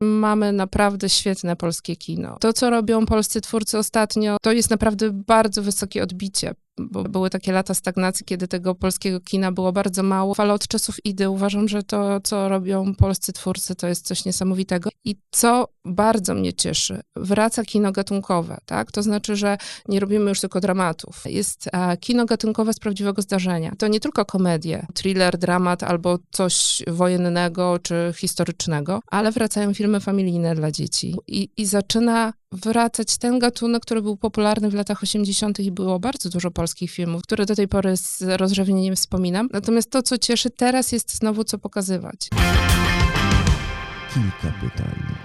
mamy naprawdę świetne polskie kino. To, co robią polscy twórcy ostatnio, to jest naprawdę bardzo wysokie odbicie bo były takie lata stagnacji, kiedy tego polskiego kina było bardzo mało, ale od czasów idy uważam, że to, co robią polscy twórcy, to jest coś niesamowitego. I co bardzo mnie cieszy, wraca kino gatunkowe, tak? To znaczy, że nie robimy już tylko dramatów. Jest e, kino gatunkowe z prawdziwego zdarzenia. To nie tylko komedie, thriller, dramat albo coś wojennego czy historycznego, ale wracają filmy familijne dla dzieci. I, i zaczyna wracać ten gatunek, który był popularny w latach 80. i było bardzo dużo polskich filmów, które do tej pory z rozrzewnieniem wspominam. Natomiast to, co cieszy teraz, jest znowu co pokazywać. Kilka pytań.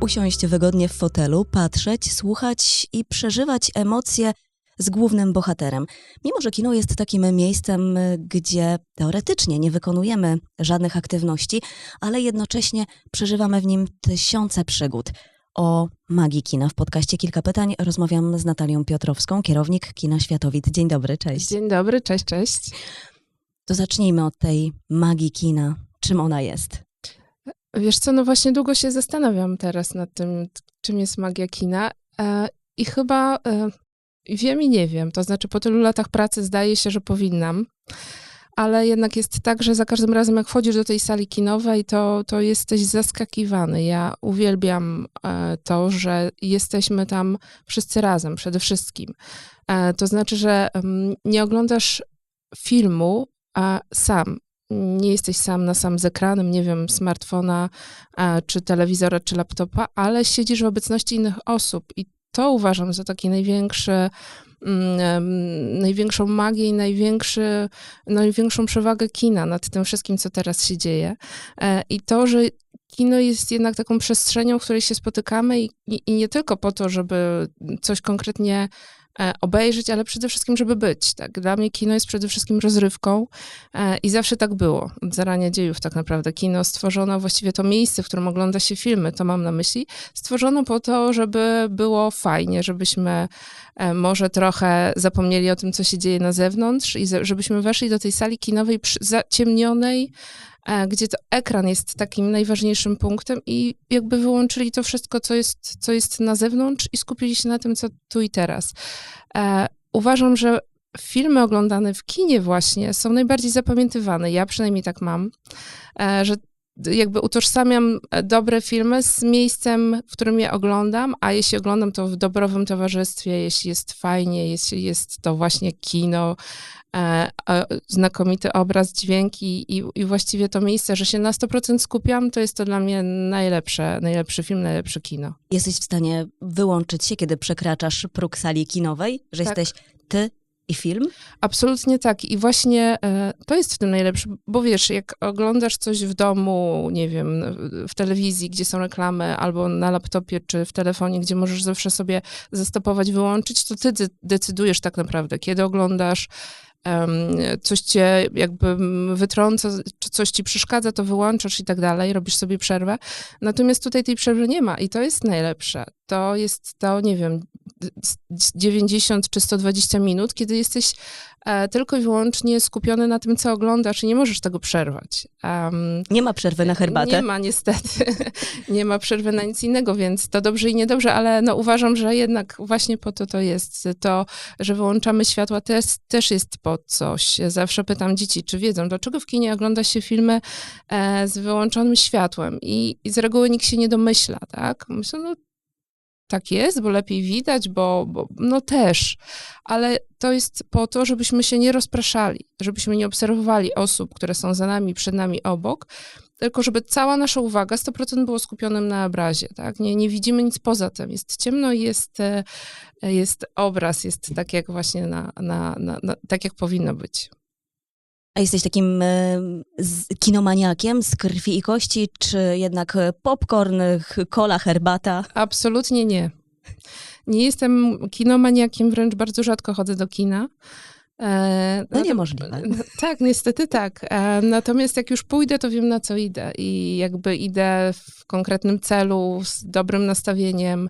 Usiąść wygodnie w fotelu, patrzeć, słuchać i przeżywać emocje z głównym bohaterem. Mimo, że kino jest takim miejscem, gdzie teoretycznie nie wykonujemy żadnych aktywności, ale jednocześnie przeżywamy w nim tysiące przygód. O magii kina w podcaście Kilka Pytań rozmawiam z Natalią Piotrowską, kierownik Kina Światowit. Dzień dobry, cześć. Dzień dobry, cześć, cześć. To zacznijmy od tej magii kina. Czym ona jest? Wiesz co, no właśnie długo się zastanawiam teraz nad tym, czym jest magia kina. E, I chyba e, Wiem i nie wiem. To znaczy, po tylu latach pracy zdaje się, że powinnam. Ale jednak jest tak, że za każdym razem, jak wchodzisz do tej sali kinowej, to, to jesteś zaskakiwany. Ja uwielbiam e, to, że jesteśmy tam wszyscy razem, przede wszystkim. E, to znaczy, że nie oglądasz filmu a sam. Nie jesteś sam na sam z ekranem, nie wiem, smartfona, e, czy telewizora, czy laptopa, ale siedzisz w obecności innych osób i to uważam za taki największy, największą magię i największy, największą przewagę kina nad tym wszystkim, co teraz się dzieje. E, I to, że kino jest jednak taką przestrzenią, w której się spotykamy i, i nie tylko po to, żeby coś konkretnie obejrzeć, ale przede wszystkim, żeby być. Tak? Dla mnie kino jest przede wszystkim rozrywką e, i zawsze tak było. Od zarania dziejów tak naprawdę. Kino stworzono, właściwie to miejsce, w którym ogląda się filmy, to mam na myśli, stworzono po to, żeby było fajnie, żebyśmy e, może trochę zapomnieli o tym, co się dzieje na zewnątrz i żebyśmy weszli do tej sali kinowej zaciemnionej, E, gdzie to ekran jest takim najważniejszym punktem i jakby wyłączyli to wszystko, co jest, co jest na zewnątrz i skupili się na tym, co tu i teraz. E, uważam, że filmy oglądane w kinie właśnie są najbardziej zapamiętywane. Ja przynajmniej tak mam, e, że jakby utożsamiam dobre filmy z miejscem, w którym je oglądam, a jeśli oglądam to w dobrowym towarzystwie, jeśli jest fajnie, jeśli jest to właśnie kino, E, znakomity obraz, dźwięki i, i właściwie to miejsce, że się na 100% skupiam, to jest to dla mnie najlepsze, najlepszy film, najlepsze kino. Jesteś w stanie wyłączyć się, kiedy przekraczasz próg sali kinowej, że tak. jesteś ty i film? Absolutnie tak. I właśnie e, to jest w tym najlepsze, bo wiesz, jak oglądasz coś w domu, nie wiem, w telewizji, gdzie są reklamy, albo na laptopie, czy w telefonie, gdzie możesz zawsze sobie zastopować, wyłączyć, to ty decydujesz tak naprawdę, kiedy oglądasz, coś cię jakby wytrąca, czy coś ci przeszkadza, to wyłączasz i tak dalej, robisz sobie przerwę. Natomiast tutaj tej przerwy nie ma i to jest najlepsze. To jest to, nie wiem, 90 czy 120 minut, kiedy jesteś e, tylko i wyłącznie skupiony na tym, co oglądasz i nie możesz tego przerwać. Um, nie ma przerwy na herbatę? Nie ma, niestety. nie ma przerwy na nic innego, więc to dobrze i niedobrze, ale no, uważam, że jednak właśnie po to to jest. To, że wyłączamy światła też, też jest po coś. Zawsze pytam dzieci, czy wiedzą, dlaczego w kinie ogląda się filmy e, z wyłączonym światłem i, i z reguły nikt się nie domyśla, tak? Myślę, no tak jest, bo lepiej widać, bo, bo, no też, ale to jest po to, żebyśmy się nie rozpraszali, żebyśmy nie obserwowali osób, które są za nami, przed nami, obok, tylko żeby cała nasza uwaga 100% było skupionym na obrazie, tak? Nie, nie widzimy nic poza tym. Jest ciemno i jest, e, jest obraz, jest tak jak właśnie na, na, na, na tak jak powinno być. A jesteś takim e, kinomaniakiem z krwi i kości, czy jednak popcorn, kola, herbata? Absolutnie nie. Nie jestem kinomaniakiem, wręcz bardzo rzadko chodzę do kina. E, no niemożliwe. Tak, niestety tak. E, natomiast jak już pójdę, to wiem na co idę i jakby idę w konkretnym celu, z dobrym nastawieniem,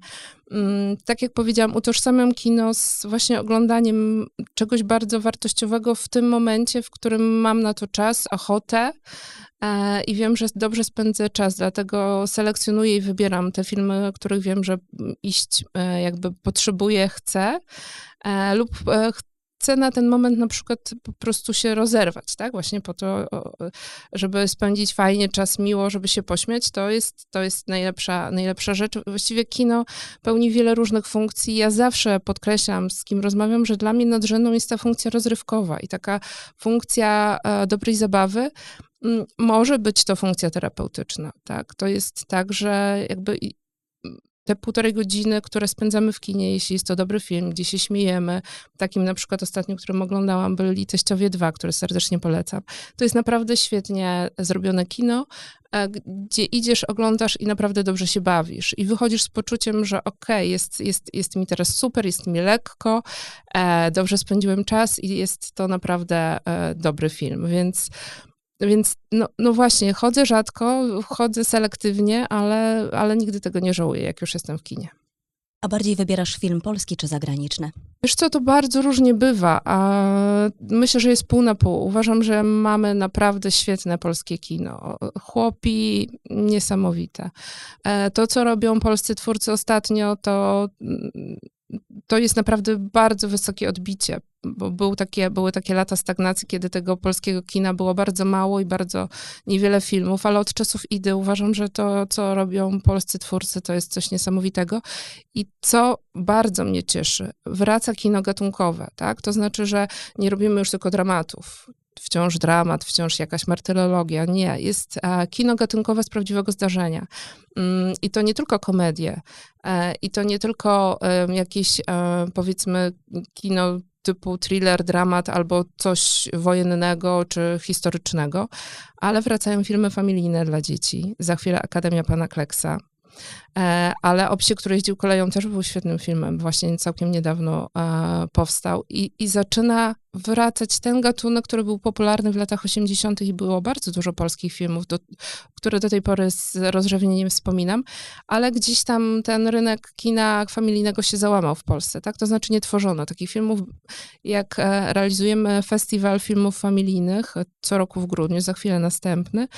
tak jak powiedziałam, utożsamiam kino z właśnie oglądaniem czegoś bardzo wartościowego w tym momencie, w którym mam na to czas, ochotę e, i wiem, że dobrze spędzę czas, dlatego selekcjonuję i wybieram te filmy, których wiem, że iść e, jakby potrzebuję, chcę e, lub chcę na ten moment na przykład po prostu się rozerwać, tak? Właśnie po to, żeby spędzić fajnie czas, miło, żeby się pośmiać, to jest, to jest najlepsza, najlepsza rzecz. Właściwie kino pełni wiele różnych funkcji. Ja zawsze podkreślam, z kim rozmawiam, że dla mnie nadrzędną jest ta funkcja rozrywkowa i taka funkcja e, dobrej zabawy, może być to funkcja terapeutyczna, tak? To jest tak, że jakby te półtorej godziny, które spędzamy w kinie, jeśli jest to dobry film, gdzie się śmiejemy, takim na przykład ostatnim, którym oglądałam, byli Teściowie 2, które serdecznie polecam. To jest naprawdę świetnie zrobione kino, e, gdzie idziesz, oglądasz i naprawdę dobrze się bawisz. I wychodzisz z poczuciem, że okej, okay, jest, jest, jest mi teraz super, jest mi lekko, e, dobrze spędziłem czas i jest to naprawdę e, dobry film. Więc więc no, no właśnie, chodzę rzadko, chodzę selektywnie, ale, ale nigdy tego nie żałuję, jak już jestem w kinie. A bardziej wybierasz film polski czy zagraniczny? Wiesz co, to bardzo różnie bywa, a myślę, że jest pół na pół. Uważam, że mamy naprawdę świetne polskie kino. Chłopi niesamowite. E, to, co robią polscy twórcy ostatnio, to to jest naprawdę bardzo wysokie odbicie, bo był takie, były takie lata stagnacji, kiedy tego polskiego kina było bardzo mało i bardzo niewiele filmów, ale od czasów idy uważam, że to, co robią polscy twórcy, to jest coś niesamowitego. I co bardzo mnie cieszy, wraca kino gatunkowe, tak? To znaczy, że nie robimy już tylko dramatów wciąż dramat, wciąż jakaś martyrologia. Nie, jest e, kino gatunkowe z prawdziwego zdarzenia. Mm, I to nie tylko komedie, e, i to nie tylko jakieś, e, powiedzmy, kino typu thriller, dramat albo coś wojennego czy historycznego, ale wracają filmy familijne dla dzieci. Za chwilę Akademia Pana Kleksa, ale Obsie, który jeździł koleją, też był świetnym filmem. Właśnie całkiem niedawno powstał i, i zaczyna wracać ten gatunek, który był popularny w latach 80. i było bardzo dużo polskich filmów, do, które do tej pory z rozrzewnieniem wspominam, ale gdzieś tam ten rynek kina familijnego się załamał w Polsce, tak? To znaczy nie tworzono takich filmów, jak e, realizujemy festiwal filmów familijnych co roku w grudniu, za chwilę następny,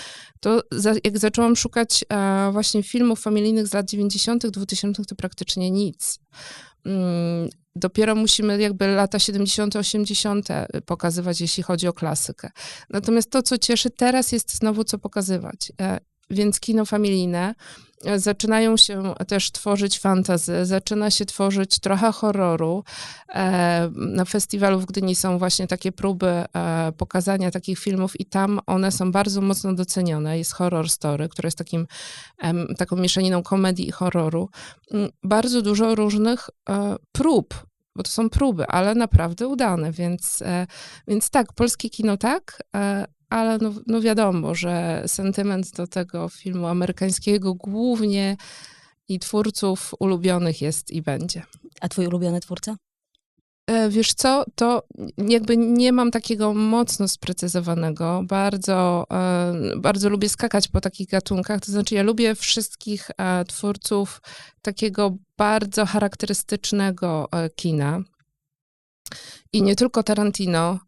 to za, jak zaczęłam szukać właśnie filmów familijnych z lat 90., 2000 to praktycznie nic. Dopiero musimy jakby lata 70., 80. pokazywać, jeśli chodzi o klasykę. Natomiast to, co cieszy, teraz jest znowu co pokazywać. E, więc kino familijne zaczynają się też tworzyć fantazy, zaczyna się tworzyć trochę horroru. E, na festiwalu w Gdyni są właśnie takie próby e, pokazania takich filmów i tam one są bardzo mocno docenione. Jest Horror Story, które jest takim, taką mieszaniną komedii i horroru. Mm, bardzo dużo różnych e, prób bo to są próby, ale naprawdę udane, więc, więc tak, polskie kino tak, ale no, no wiadomo, że sentyment do tego filmu amerykańskiego głównie i twórców ulubionych jest i będzie. A twój ulubiony twórca? E, wiesz co, to jakby nie mam takiego mocno sprecyzowanego. Bardzo, e, bardzo lubię skakać po takich gatunkach. To znaczy, ja lubię wszystkich e, twórców takiego bardzo charakterystycznego kina. I nie tylko Tarantino.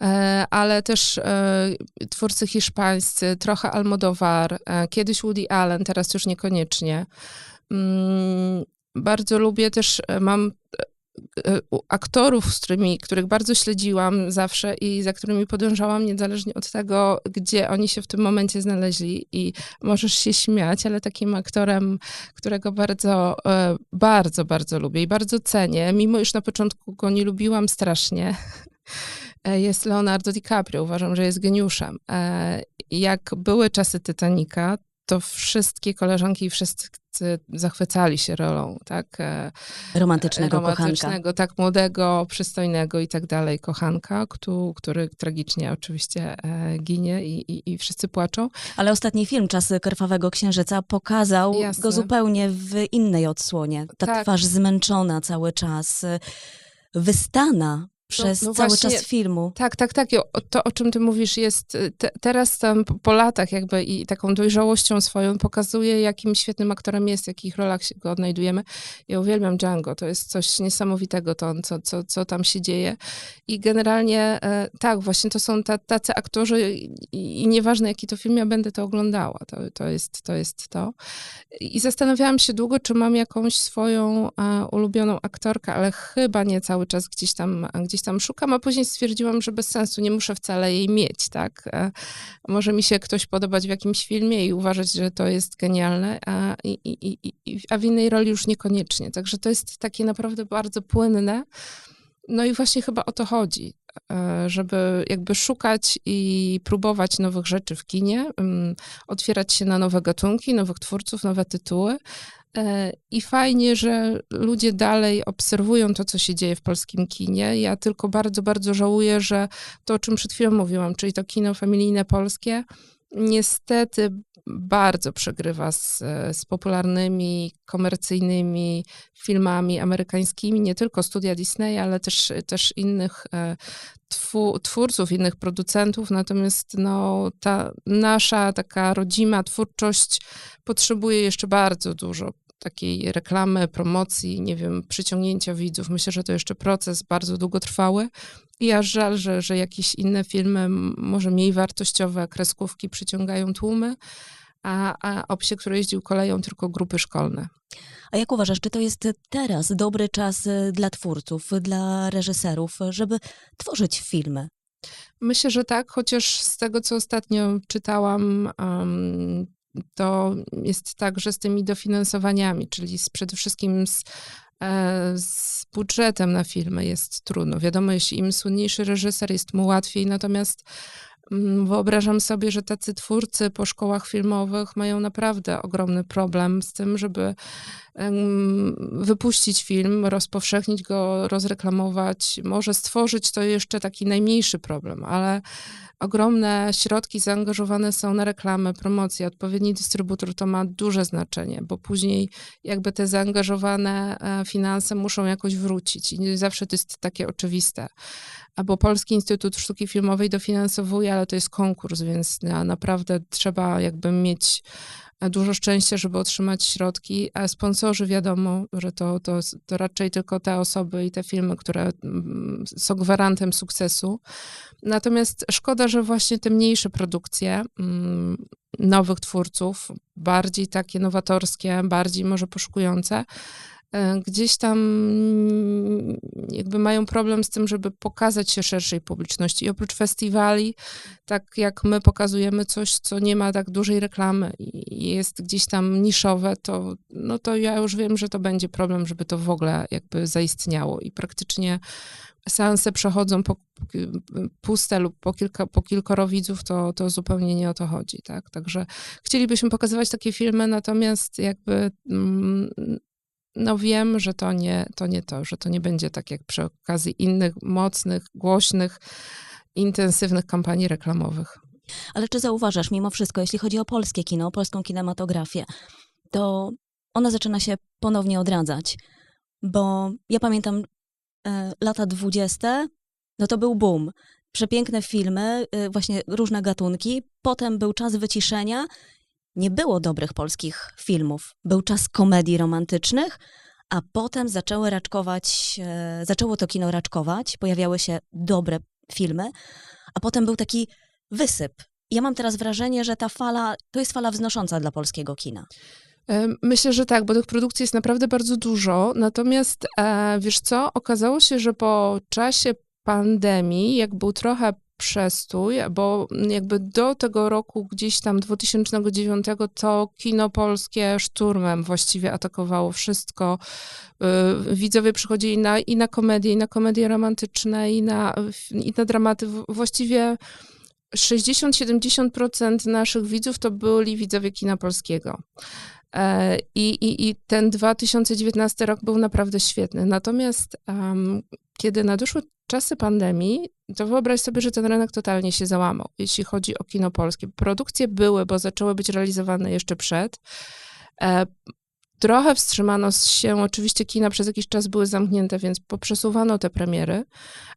E, ale też e, twórcy hiszpańscy, trochę Almodovar, e, kiedyś Woody Allen, teraz już niekoniecznie. Mm, bardzo lubię też, mam aktorów, z którymi, których bardzo śledziłam zawsze i za którymi podążałam, niezależnie od tego, gdzie oni się w tym momencie znaleźli. I możesz się śmiać, ale takim aktorem, którego bardzo, bardzo, bardzo lubię i bardzo cenię, mimo już na początku go nie lubiłam strasznie, E, jest Leonardo DiCaprio. Uważam, że jest geniuszem. E, jak były czasy Titanica, to wszystkie koleżanki i wszyscy zachwycali się rolą, tak? E, romantycznego, romantycznego kochanka. tak młodego, przystojnego i tak dalej kochanka, który, który tragicznie oczywiście ginie i, i, i, wszyscy płaczą. Ale ostatni film, Czasy Krwawego Księżyca, pokazał Jasne. go zupełnie w innej odsłonie. Ta tak. twarz zmęczona cały czas, wystana przez no cały właśnie- czas filmu. Tak, tak, tak. To, o czym ty mówisz, jest te, teraz tam po, po latach jakby i taką dojrzałością swoją pokazuje, jakim świetnym aktorem jest, w jakich rolach się go odnajdujemy. Ja uwielbiam Django, to jest coś niesamowitego, to, co, co, co tam się dzieje. I generalnie e, tak, właśnie to są ta, tacy aktorzy i, i nieważne jaki to film, ja będę to oglądała. To, to, jest, to jest to. I zastanawiałam się długo, czy mam jakąś swoją e, ulubioną aktorkę, ale chyba nie cały czas gdzieś tam, gdzieś tam szukam, a później stwierdziłam, że bez sensu, nie muszę wcale jej mieć, tak? E, może mi się ktoś podobać w jakimś filmie i uważać, że to jest genialne, a, i, i, i, a w innej roli już niekoniecznie. Także to jest takie naprawdę bardzo płynne. No i właśnie chyba o to chodzi, e, żeby jakby szukać i próbować nowych rzeczy w kinie, mm, otwierać się na nowe gatunki, nowych twórców, nowe tytuły. E, I fajnie, że ludzie dalej obserwują to, co się dzieje w polskim kinie. Ja tylko bardzo, bardzo żałuję, że to, o czym przed chwilą mówiłam, czyli to kino familijne polskie, niestety bardzo przegrywa z, z popularnymi, komercyjnymi filmami amerykańskimi, nie tylko studia Disneya, ale też, też innych e, twu, twórców, innych producentów. Natomiast no, ta nasza taka rodzima twórczość potrzebuje jeszcze bardzo dużo takiej reklamy, promocji, nie wiem, przyciągnięcia widzów. Myślę, że to jeszcze proces bardzo długotrwały. I aż żal, że, że jakieś inne filmy, może mniej wartościowe, kreskówki przyciągają tłumy, a, a o psie, który jeździł koleją, tylko grupy szkolne. A jak uważasz, czy to jest teraz dobry czas y, dla twórców, dla reżyserów, żeby tworzyć filmy? Myślę, że tak, chociaż z tego, co ostatnio czytałam, em, to jest tak, że z tymi dofinansowaniami, czyli z, przede wszystkim z, e, z budżetem na filmy jest trudno. Wiadomo, jeśli im słynniejszy reżyser, jest mu łatwiej, natomiast mm, wyobrażam sobie, że tacy twórcy po szkołach filmowych mają naprawdę ogromny problem z tym, żeby wypuścić film, rozpowszechnić go, rozreklamować, może stworzyć to jeszcze taki najmniejszy problem, ale ogromne środki zaangażowane są na reklamę, promocję, odpowiedni dystrybutor to ma duże znaczenie, bo później jakby te zaangażowane e, finanse muszą jakoś wrócić i nie zawsze to jest takie oczywiste. Albo Polski Instytut Sztuki Filmowej dofinansowuje, ale to jest konkurs, więc na- naprawdę trzeba jakby mieć dużo szczęścia, żeby otrzymać środki, a sponsorzy wiadomo, że to, to, to raczej tylko te osoby i te filmy, które mm, są gwarantem sukcesu. Natomiast szkoda, że właśnie te mniejsze produkcje mm, nowych twórców, bardziej takie nowatorskie, bardziej może poszukujące, gdzieś tam mm, jakby mają problem z tym, żeby pokazać się szerszej publiczności. I oprócz festiwali, tak jak my pokazujemy coś, co nie ma tak dużej reklamy i jest gdzieś tam niszowe, to, no to ja już wiem, że to będzie problem, żeby to w ogóle jakby zaistniało. I praktycznie seanse przechodzą po, puste lub po, kilka, po kilkoro widzów, to, to zupełnie nie o to chodzi. Tak? Także chcielibyśmy pokazywać takie filmy, natomiast jakby mm, no wiem, że to nie, to nie to, że to nie będzie tak jak przy okazji innych mocnych, głośnych, intensywnych kampanii reklamowych. Ale czy zauważasz, mimo wszystko, jeśli chodzi o polskie kino, o polską kinematografię, to ona zaczyna się ponownie odradzać. Bo ja pamiętam e, lata dwudzieste, no to był boom. Przepiękne filmy, e, właśnie różne gatunki. Potem był czas wyciszenia. Nie było dobrych polskich filmów. Był czas komedii romantycznych, a potem zaczęły raczkować, e, zaczęło to kino raczkować, pojawiały się dobre filmy, a potem był taki wysyp. Ja mam teraz wrażenie, że ta fala to jest fala wznosząca dla polskiego kina. E, Myślę, że tak, bo tych produkcji jest naprawdę bardzo dużo. Natomiast e, wiesz co, okazało się, że po czasie pandemii, jak był trochę przestój, bo jakby do tego roku gdzieś tam 2009 to kino polskie szturmem właściwie atakowało wszystko. Y, Widzowie przychodzili na, i na komedie, i na komedie romantyczne, i na, i na dramaty. Właściwie 60-70% naszych widzów to byli widzowie kina polskiego. E, I, i, I ten 2019 rok był naprawdę świetny. Natomiast em, kiedy nadeszły czasy pandemii, to wyobraź sobie, że ten rynek totalnie się załamał, jeśli chodzi o kino polskie. Produkcje były, bo zaczęły być realizowane jeszcze przed. E, trochę wstrzymano się, oczywiście kina przez jakiś czas były zamknięte, więc poprzesuwano te premiery,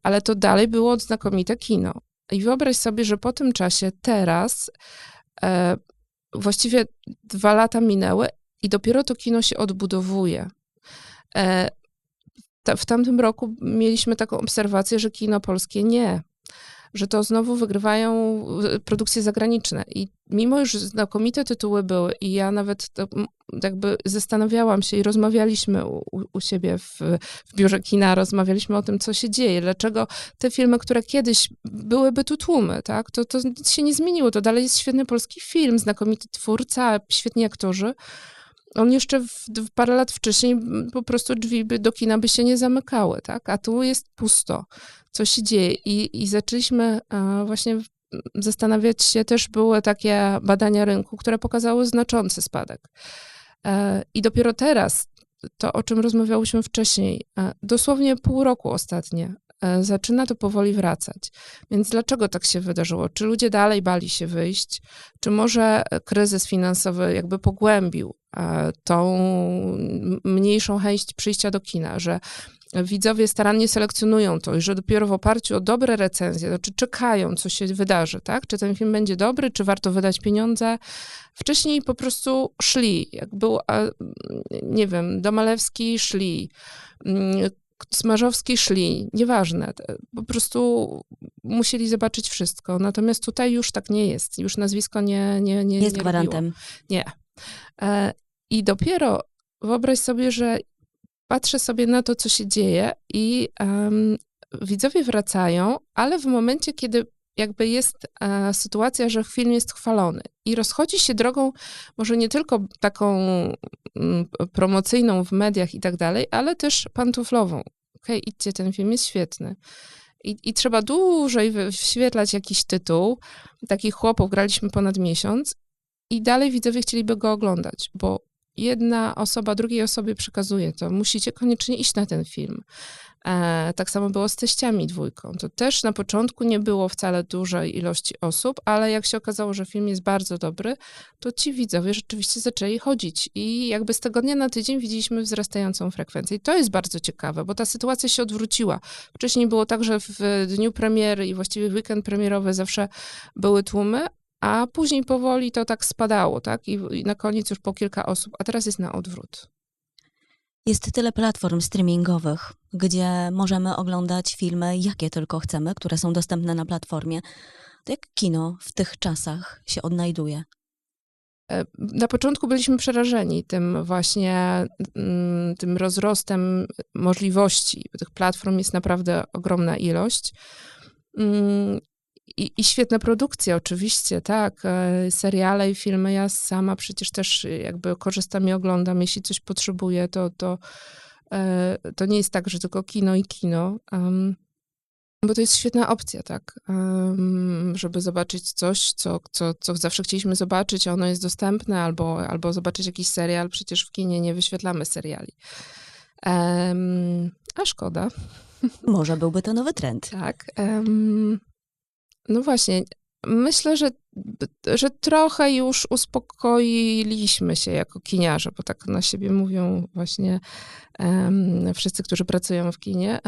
ale to dalej było znakomite kino. I wyobraź sobie, że po tym czasie teraz e, właściwie dwa lata minęły i dopiero to kino się odbudowuje. E, w tamtym roku mieliśmy taką obserwację, że kino polskie nie, że to znowu wygrywają produkcje zagraniczne. I mimo już znakomite tytuły były, i ja nawet jakby zastanawiałam się i rozmawialiśmy u, u siebie w, w biurze kina, rozmawialiśmy o tym, co się dzieje, dlaczego te filmy, które kiedyś byłyby tu tłumy, tak, to, to się nie zmieniło. To dalej jest świetny polski film, znakomity twórca, świetni aktorzy on jeszcze w, w, parę lat wcześniej po prostu drzwi by, do kina by się nie zamykały, tak? A tu jest pusto. Co się dzieje? I, i zaczęliśmy właśnie zastanawiać się, też były takie badania rynku, które pokazały znaczący spadek. E, I dopiero teraz, to o czym rozmawiałyśmy wcześniej, e, dosłownie pół roku ostatnie, e, zaczyna to powoli wracać. Więc dlaczego tak się wydarzyło? Czy ludzie dalej bali się wyjść? Czy może kryzys finansowy jakby pogłębił tą mniejszą chęć przyjścia do kina, że widzowie starannie selekcjonują to i że dopiero w oparciu o dobre recenzje, znaczy czekają, co się wydarzy, tak? Czy ten film będzie dobry, czy warto wydać pieniądze. Wcześniej po prostu szli, jak był, nie wiem, Domalewski szli, mm, Smarzowski szli, nieważne, po prostu musieli zobaczyć wszystko. Natomiast tutaj już tak nie jest, już nazwisko nie Nie, nie jest nie gwarantem. Robiło. Nie. E, I dopiero wyobraź sobie, że patrzę sobie na to, co się dzieje i um, widzowie wracają, ale w momencie, kiedy jakby jest e, sytuacja, że film jest chwalony i rozchodzi się drogą może nie tylko taką mm, promocyjną w mediach i tak dalej, ale też pantuflową. Okej, okay, idźcie, ten film jest świetny. I, I, trzeba dłużej wyświetlać jakiś tytuł. Takich chłopów graliśmy ponad miesiąc i dalej widzowie chcieliby go oglądać, bo jedna osoba drugiej osobie przekazuje to. Musicie koniecznie iść na ten film. E, tak samo było z teściami dwójką. To też na początku nie było wcale dużej ilości osób, ale jak się okazało, że film jest bardzo dobry, to ci widzowie rzeczywiście zaczęli chodzić i jakby z tego dnia na tydzień widzieliśmy wzrastającą frekwencję. I to jest bardzo ciekawe, bo ta sytuacja się odwróciła. Wcześniej było tak, że w dniu premiery i właściwie weekend premierowy zawsze były tłumy, a później powoli to tak spadało, tak? I, I, na koniec już po kilka osób, a teraz jest na odwrót. Jest tyle platform streamingowych, gdzie możemy oglądać filmy, jakie tylko chcemy, które są dostępne na platformie. To jak kino w tych czasach się odnajduje? E, na początku byliśmy przerażeni tym właśnie, mm, tym rozrostem możliwości. Tych platform jest naprawdę ogromna ilość. I, I świetne produkcje, oczywiście, tak. E, seriale i filmy. Ja sama przecież też jakby korzystam i oglądam. Jeśli coś potrzebuję, to, to, e, to nie jest tak, że tylko kino i kino. Um, bo to jest świetna opcja, tak, um, żeby zobaczyć coś, co, co, co zawsze chcieliśmy zobaczyć, a ono jest dostępne, albo, albo zobaczyć jakiś serial. Przecież w kinie nie wyświetlamy seriali. Um, a szkoda. Może byłby to nowy trend. Tak. Um, no właśnie, myślę, że, że trochę już uspokoiliśmy się jako kiniarze, bo tak na siebie mówią właśnie um, wszyscy, którzy pracują w kinie.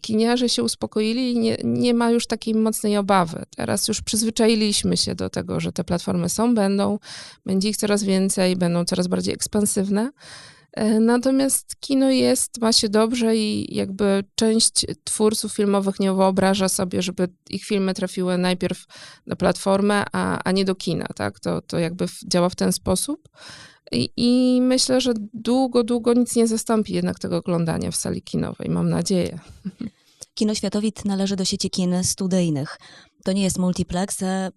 Kiniarze się uspokoili i nie, nie ma już takiej mocnej obawy. Teraz już przyzwyczailiśmy się do tego, że te platformy są, będą, będzie ich coraz więcej, będą coraz bardziej ekspansywne. E, natomiast kino jest, ma się dobrze i jakby część twórców filmowych nie wyobraża sobie, żeby ich filmy trafiły najpierw na platformę, a, a nie do kina, tak? To, to jakby działa w ten sposób. I, I, myślę, że długo, długo nic nie zastąpi jednak tego oglądania w sali kinowej, mam nadzieję. Kino Światowit należy do sieci kin studyjnych. To nie jest multiplex, e,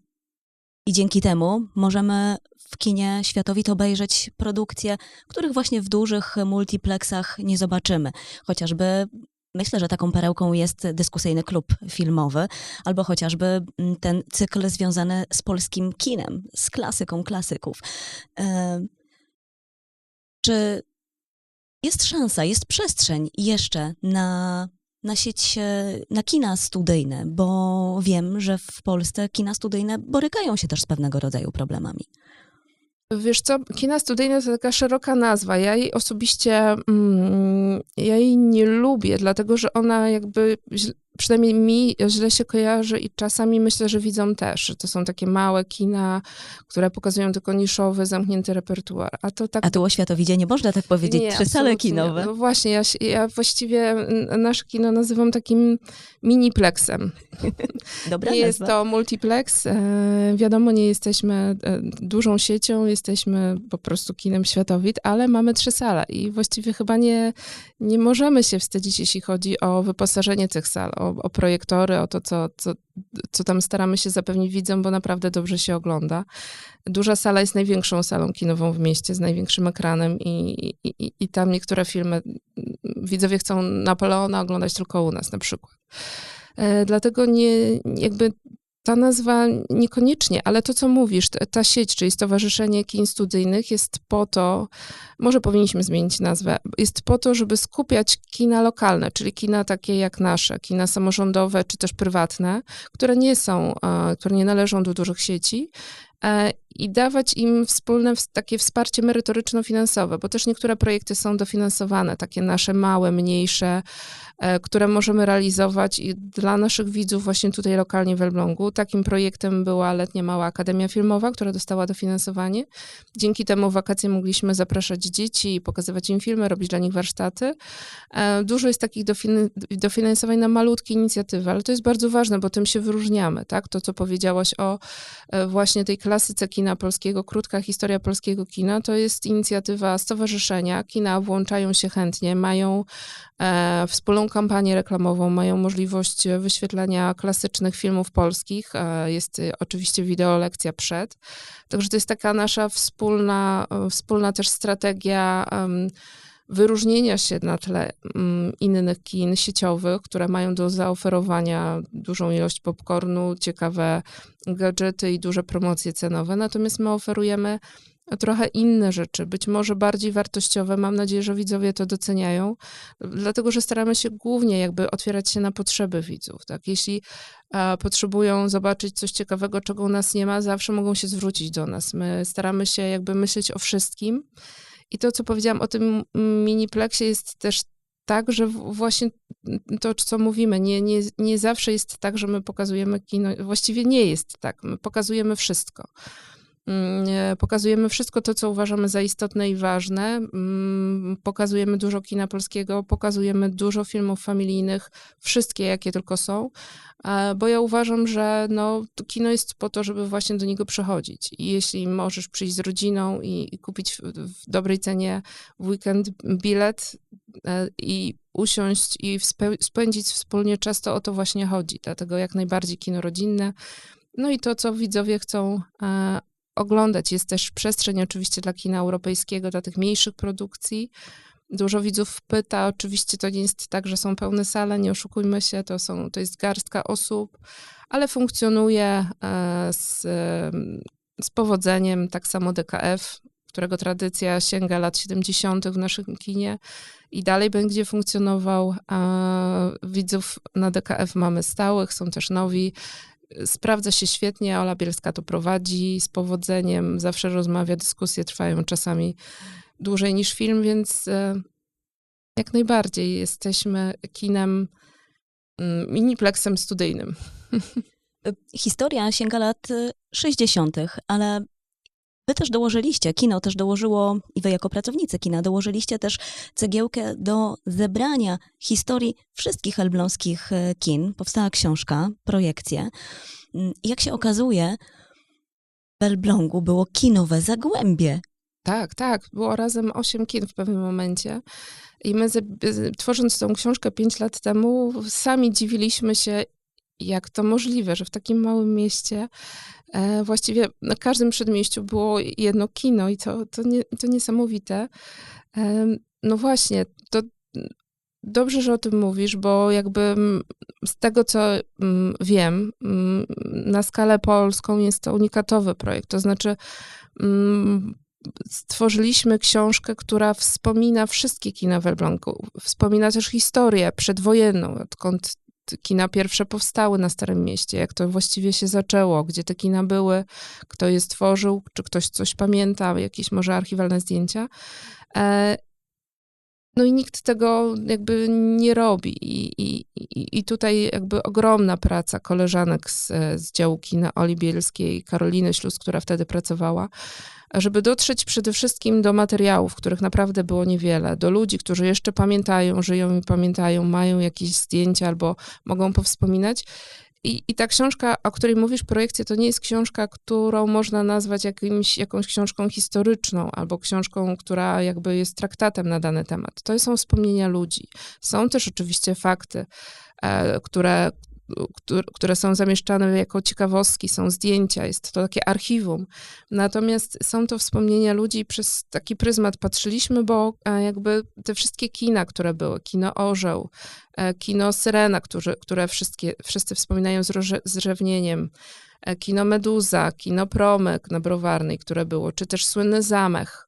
i dzięki temu możemy w kinie światowit obejrzeć produkcje, których właśnie w dużych multiplexach nie zobaczymy. Chociażby Myślę, że taką perełką jest dyskusyjny klub filmowy, albo chociażby mm, ten cykl związany z polskim kinem, z klasyką klasyków. E, czy jest szansa, jest przestrzeń jeszcze na na sieć, e, na kina studyjne, bo wiem, że w Polsce kina studyjne borykają się też z pewnego rodzaju problemami. Wiesz co, kina studyjne to taka szeroka nazwa. Ja jej osobiście, mm, ja jej nie lubię, dlatego że ona jakby przynajmniej mi źle się kojarzy i czasami myślę, że widzą też. To są takie małe kina, które pokazują tylko niszowy, zamknięty repertuar. A, to tak... A tu o światowidzie nie można tak powiedzieć, nie, trzy sale kinowe. No właśnie, ja, ja właściwie nasze kino nazywam takim miniplexem. Dobra nie nazwa. jest to multiplex. E, wiadomo, nie jesteśmy e, dużą siecią, jesteśmy po prostu kinem światowid, ale mamy trzy sale i właściwie chyba nie, nie możemy się wstydzić, jeśli chodzi o wyposażenie tych sal, o, o projektory, o to, co, co, co tam staramy się zapewnić widzom, bo naprawdę dobrze się ogląda. Duża sala jest największą salą kinową w mieście, z największym ekranem i, i, i tam niektóre filmy widzowie chcą Napoleona oglądać tylko u nas na przykład. E, dlatego nie, jakby ta nazwa niekoniecznie, ale to, co mówisz, ta sieć, czyli Stowarzyszenie Kin Studyjnych jest po to, może powinniśmy zmienić nazwę, jest po to, żeby skupiać kina lokalne, czyli kina takie jak nasze, kina samorządowe czy też prywatne, które nie są, e, które nie należą do dużych sieci e, i dawać im wspólne takie wsparcie merytoryczno-finansowe, bo też niektóre projekty są dofinansowane, takie nasze małe, mniejsze, E, które możemy realizować i dla naszych widzów właśnie tutaj lokalnie w Elblągu. Takim projektem była Letnia Mała Akademia Filmowa, która dostała dofinansowanie. Dzięki temu wakacje mogliśmy zapraszać dzieci i pokazywać im filmy, robić dla nich warsztaty. E, dużo jest takich dofinansowań na malutkie inicjatywy, ale to jest bardzo ważne, bo tym się wyróżniamy, tak? To, co powiedziałaś o e, właśnie tej klasyce kina polskiego, krótka historia polskiego kina, to jest inicjatywa stowarzyszenia. Kina włączają się chętnie, mają e, wspólną kampanię reklamową, mają możliwość wyświetlania klasycznych filmów polskich. E, jest e, oczywiście wideo lekcja przed. Także to jest taka nasza wspólna, e, wspólna też strategia wyróżnienia się na tle mm, innych kin sieciowych, które mają do zaoferowania dużą ilość popcornu, ciekawe gadżety i duże promocje cenowe. Natomiast my oferujemy trochę inne rzeczy, być może bardziej wartościowe. Mam nadzieję, że widzowie to doceniają, dlatego że staramy się głównie jakby otwierać się na potrzeby widzów. Tak? Jeśli a, potrzebują zobaczyć coś ciekawego, czego u nas nie ma, zawsze mogą się zwrócić do nas. My staramy się jakby myśleć o wszystkim. I to, co powiedziałam o tym miniplexie, jest też tak, że właśnie to, co mówimy, nie, nie, nie zawsze jest tak, że my pokazujemy kino. Właściwie nie jest tak. My pokazujemy wszystko. Mm, pokazujemy wszystko to, co uważamy za istotne i ważne. Mm, pokazujemy dużo kina polskiego, pokazujemy dużo filmów familijnych, wszystkie, jakie tylko są, bo ja uważam, że no, kino jest po to, żeby właśnie do niego przychodzić. I jeśli możesz przyjść z rodziną i, i kupić w, w, dobrej cenie w weekend bilet e, i usiąść i spędzić wspólnie czas, to o to właśnie chodzi. Dlatego jak najbardziej kino rodzinne. No i to, co widzowie chcą e, oglądać. Jest też przestrzeń oczywiście dla kina europejskiego, dla tych mniejszych produkcji. Dużo widzów pyta, oczywiście to nie jest tak, że są pełne sale, nie oszukujmy się, to, są, to jest garstka osób, ale funkcjonuje e, z, z powodzeniem tak samo DKF, którego tradycja sięga lat 70. w naszym kinie i dalej będzie funkcjonował. Widzów na DKF mamy stałych, są też nowi sprawdza się świetnie. Ola Bielska to prowadzi z powodzeniem, zawsze rozmawia, dyskusje trwają czasami dłużej niż film, więc e, jak najbardziej jesteśmy kinem, mm, miniplexem studyjnym. Historia sięga lat 60., e, ale Wy też dołożyliście, kino też dołożyło, i wy jako pracownicy kina, dołożyliście też cegiełkę do zebrania historii wszystkich elbląskich e, kin. Powstała książka, projekcje. Mm, I jak się okazuje, w Elblągu było kinowe Zagłębie. Tak, tak. Było razem osiem kin w pewnym momencie. I my, tworząc tą książkę pięć lat temu, sami dziwiliśmy się, jak to możliwe, że w takim małym mieście właściwie na każdym przedmieściu było jedno kino i to, to, nie, to niesamowite. E, no właśnie, to dobrze, że o tym mówisz, bo jakby z tego, co wiem, na skalę polską jest to unikatowy projekt. To znaczy, stworzyliśmy książkę, która wspomina wszystkie kina w. Wspomina też historię przedwojenną, odkąd kina pierwsze powstały na Starym Mieście, jak to właściwie się zaczęło, gdzie te kina były, kto je stworzył, czy ktoś coś pamięta, jakieś może archiwalne zdjęcia. No i nikt tego jakby nie robi. I, i, i- tutaj jakby ogromna praca koleżanek z, z działu kina Oli Bielskiej, Karoliny Śluz, która wtedy pracowała, żeby dotrzeć przede wszystkim do materiałów, których naprawdę było niewiele, do ludzi, którzy jeszcze pamiętają, żyją i pamiętają, mają jakieś zdjęcia albo mogą powspominać. I, I ta książka, o której mówisz, projekcja, to nie jest książka, którą można nazwać jakimś, jakąś książką historyczną albo książką, która jakby jest traktatem na dany temat. To są wspomnienia ludzi. Są też oczywiście fakty, e, które, które, są zamieszczane jako ciekawostki, są zdjęcia, jest to takie archiwum. Natomiast są to wspomnienia ludzi przez taki pryzmat patrzyliśmy, bo e, jakby te wszystkie kina, które były, kino Orzeł, e, kino Syrena, które wszystkie, wszyscy wspominają z, roże, z rzewnieniem, e, kino Meduza, kino Promyk na Browarnej, które było, czy też słynny Zamech.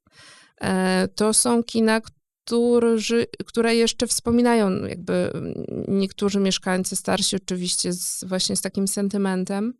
To są kina, którzy, które jeszcze wspominają jakby niektórzy mieszkańcy, starsi oczywiście, z, właśnie z takim sentymentem.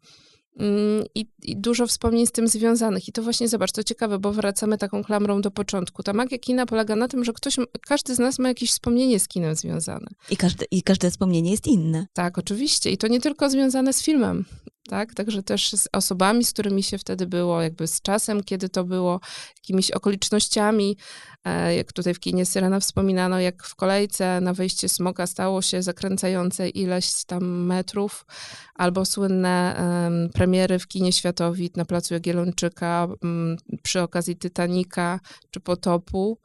Mm, I, I dużo wspomnień z tym związanych. I to właśnie, zobacz, to ciekawe, bo wracamy taką klamrą do początku. Ta magia kina polega na tym, że ktoś, każdy z nas ma jakieś wspomnienie z kinem związane. I każde, I każde wspomnienie jest inne. Tak, oczywiście. I to nie tylko związane z filmem, tak? Także też z osobami, z którymi się wtedy było, jakby z czasem, kiedy to było, jakimiś okolicznościami. E, Jak tutaj w kinie Syrena wspominano, jak w kolejce na wejście smoka stało się zakręcające ileś tam metrów, albo słynne em, premiery w kinie Światowit na Placu Jagiellończyka m, przy okazji Titanica czy Potopu.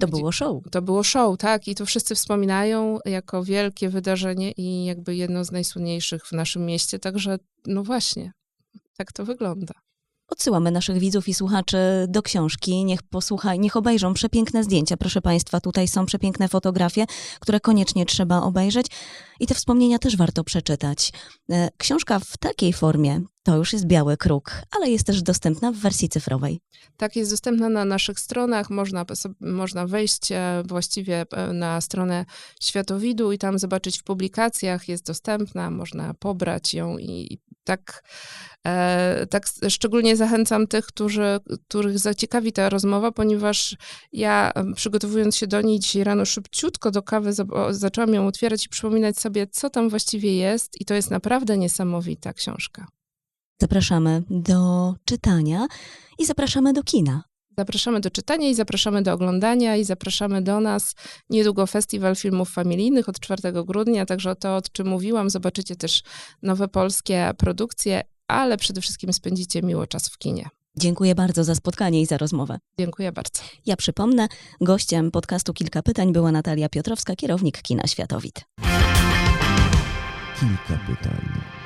To gdzie- było show. to było show, tak? I to wszyscy wspominają jako wielkie wydarzenie i jakby jedno z najsłynniejszych w naszym mieście. Także, no właśnie, tak to wygląda. Odsyłamy naszych widzów i słuchaczy do książki. Niech posłuchaj, niech obejrzą przepiękne zdjęcia. Proszę Państwa, tutaj są przepiękne fotografie, które koniecznie trzeba obejrzeć i te wspomnienia też warto przeczytać. E, Książka w takiej formie to już jest biały kruk, ale jest też dostępna w wersji cyfrowej. Tak, jest dostępna na naszych stronach. Można, można wejść e, właściwie e, na stronę Światowidu i tam zobaczyć w publikacjach. Jest dostępna, można pobrać ją i tak, e, tak szczególnie zachęcam tych, którzy, których zaciekawi ta rozmowa, ponieważ ja przygotowując się do niej dzisiaj rano szybciutko do kawy zaczęłam ją otwierać i przypominać sobie, co tam właściwie jest i to jest naprawdę niesamowita książka. Zapraszamy do czytania i zapraszamy do kina. Zapraszamy do czytania i zapraszamy do oglądania i zapraszamy do nas niedługo Festiwal Filmów Familijnych od 4 grudnia, także to, o czym mówiłam, zobaczycie też nowe polskie produkcje, ale przede wszystkim spędzicie miło czas w kinie. Dziękuję bardzo za spotkanie i za rozmowę. Dziękuję bardzo. Ja przypomnę, gościem podcastu Kilka Pytań była Natalia Piotrowska, kierownik Kina Światowit. Kilka pytań.